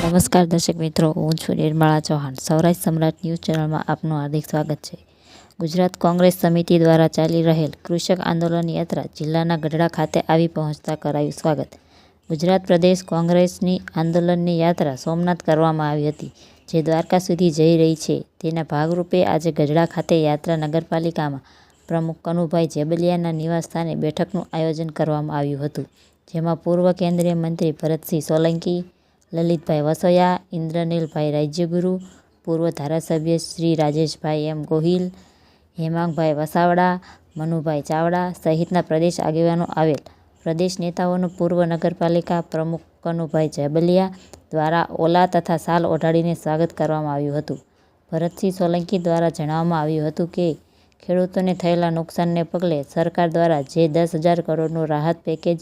નમસ્કાર દર્શક મિત્રો, હું છું નિર્મળા ચૌહાણ. સૌરાષ્ટ્ર સમ્રાટ ન્યૂઝ ચેનલમાં આપનું હાર્દિક સ્વાગત છે. ગુજરાત કોંગ્રેસ સમિતિ દ્વારા ચાલી રહેલ કૃષક આંદોલન યાત્રા જિલ્લાના ગઢડા ખાતે આવી પહોંચતા કરાયું સ્વાગત. ગુજરાત પ્રદેશ કોંગ્રેસની આંદોલનની યાત્રા સોમનાથ કરવામાં આવી હતી, જે દ્વારકા સુધી જઈ રહી છે. તેના ભાગરૂપે આજે ગઢડા ખાતે યાત્રા નગરપાલિકામાં પ્રમુખ કનુભાઈ જેબલિયાના નિવાસસ્થાને બેઠકનું આયોજન કરવામાં આવ્યું હતું, જેમાં પૂર્વ કેન્દ્રીય મંત્રી ભરતસિંહ સોલંકી લલિતભાઈ વસોયા, ઇન્દ્રનીલભાઈ રાજ્યગુરુ, પૂર્વ ધારાસભ્ય શ્રી રાજેશભાઈ એમ ગોહિલ, હેમાંગભાઈ વસાવડા, મનુભાઈ ચાવડા સહિતના પ્રદેશ આગેવાનો આવેલ. પ્રદેશ નેતાઓનું પૂર્વ નગરપાલિકા પ્રમુખ કનુભાઈ જયબલિયા દ્વારા ઓલા તથા સાલ ઓઢાડીને સ્વાગત કરવામાં આવ્યું હતું. ભરતસિંહ સોલંકી દ્વારા જણાવવામાં આવ્યું હતું કે, ખેડૂતોને થયેલા નુકસાનને પગલે સરકાર દ્વારા જે દસ હજાર કરોડનું રાહત પેકેજ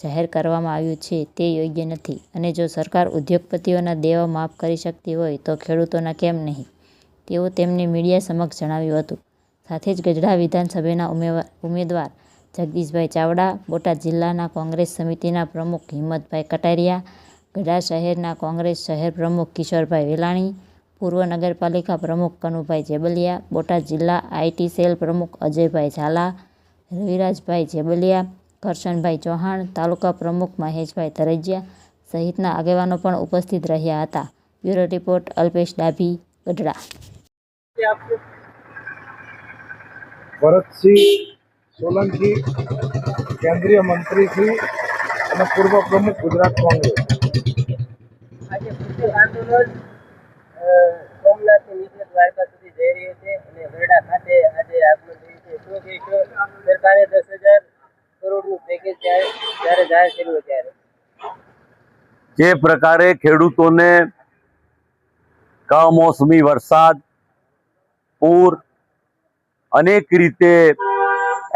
જાહેર કરવામાં આવ્યું છે તે યોગ્ય નથી. અને જો સરકાર ઉદ્યોગપતિઓના દેવા માફ કરી શકતી હોય તો ખેડૂતોના કેમ નહીં? તેવું તેમણે મીડિયા સમક્ષ જણાવ્યું હતું. સાથે જ ગઢડા વિધાનસભાના ઉમેદવાર જગદીશભાઈ ચાવડા, બોટાદ જિલ્લાના કોંગ્રેસ સમિતિના પ્રમુખ હિંમતભાઈ કટારિયા, ગઢડા શહેરના કોંગ્રેસ શહેર પ્રમુખ કિશોરભાઈ વેલાણી, પૂર્વ નગરપાલિકા પ્રમુખ કનુભાઈ જેબલિયા, બોટાદ જિલ્લા આઈટી સેલ પ્રમુખ અજયભાઈ ઝાલા, રવિરાજભાઈ જેબલિયા કરશનભાઈ ચૌહાણ તાલુકા પ્રમુખ મહેશભાઈ તરજિયા સહિતના આગેવાનો પણ ઉપસ્થિત રહ્યા હતા. Bureau report Alpesh Dabhi Gadhada. Bharatsinh Solanki કેન્દ્રીય મંત્રી શ્રી અને પૂર્વ પ્રમુખ ગુજરાત કોંગ્રેસ. આજે કૃષક આંદોલન સોમનાથથી નીકળી દ્વારકા સુધી જઈ રહ્યું છે અને ગરડા ખાતે આજે આગમન થયું છે. શું કહીશું સરકારે દસ હજાર જે પ્રકારે ખેડૂતોને કમોસમી વરસાદ, પૂર, અનેક રીતે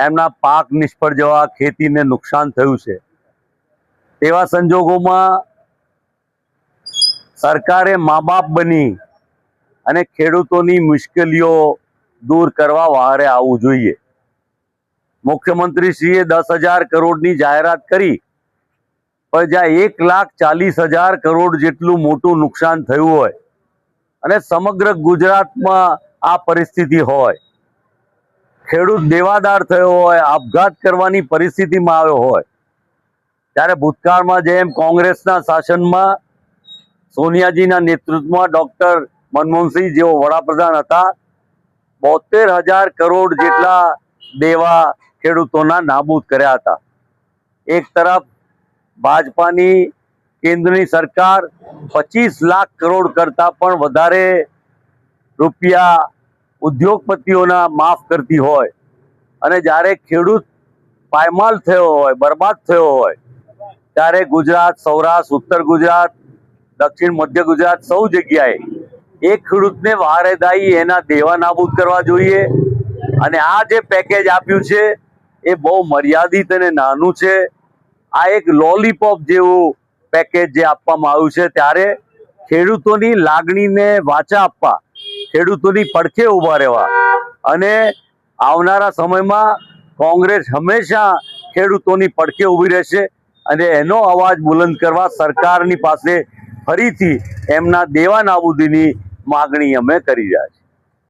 એમના પાક નિષ્ફળ જવા, ખેતીને નુકસાન થયું છે. તેવા સંજોગોમાં સરકારે મા બાપ બની અને ખેડૂતોની મુશ્કેલીઓ દૂર કરવા વહારે આવવું જોઈએ. મુખ્યમંત્રીશ્રીએ દસ હજાર કરોડની જાહેરાત કરી. પણ જ્યાં એક લાખ ચાલીસ હજાર કરોડ જેટલું મોટું નુકસાન થયું હોય અને સમગ્ર ગુજરાતમાં આ પરિસ્થિતિ હોય, ખેડૂત દેવાદાર થયો હોય, આપઘાત કરવાની પરિસ્થિતિમાં આવ્યો હોય, ત્યારે ભૂતકાળમાં જેમ કોંગ્રેસના શાસનમાં સોનિયાજીના નેતૃત્વમાં ડોક્ટર મનમોહનસિંહ જેઓ વડાપ્રધાન હતા, બોતેર હજાર કરોડ જેટલા દેવા ખેડૂતોના નાબૂદ કર્યા હતા. એક તરફ ભાજપાની કેન્દ્રની સરકાર પચીસ લાખ કરોડ કરતાં પણ વધારે રૂપિયા ઉદ્યોગપતિઓના માફ કરતી હોય અને જ્યારે ખેડૂત પાયમાલ થયો હોય, બરબાદ થયો હોય, ત્યારે ગુજરાત, સૌરાષ્ટ્ર, ઉત્તર ગુજરાત, દક્ષિણ, મધ્ય ગુજરાત સૌ જગ્યાએ એક ખેડૂતને વારેદાઈ એના દેવા નાબૂદ કરવા જોઈએ. અને આ જે પેકેજ આપ્યું છે એ બહુ મર્યાદિત અને નાનું છે. આ એક લોલીપોપ જેવું પેકેજ જે આપવામાં આવ્યું છે. ત્યારે ખેડૂતોની લાગણીને વાચા આપવા, ખેડૂતોની પડખે ઊભા રહેવા અને આવનારા સમયમાં કોંગ્રેસ હંમેશા ખેડૂતોની પડખે ઊભી રહેશે અને એનો અવાજ બુલંદ કરવા સરકારની પાસે ફરીથી એમના દેવા નાબૂદીની માગણી અમે કરી રહ્યા છીએ.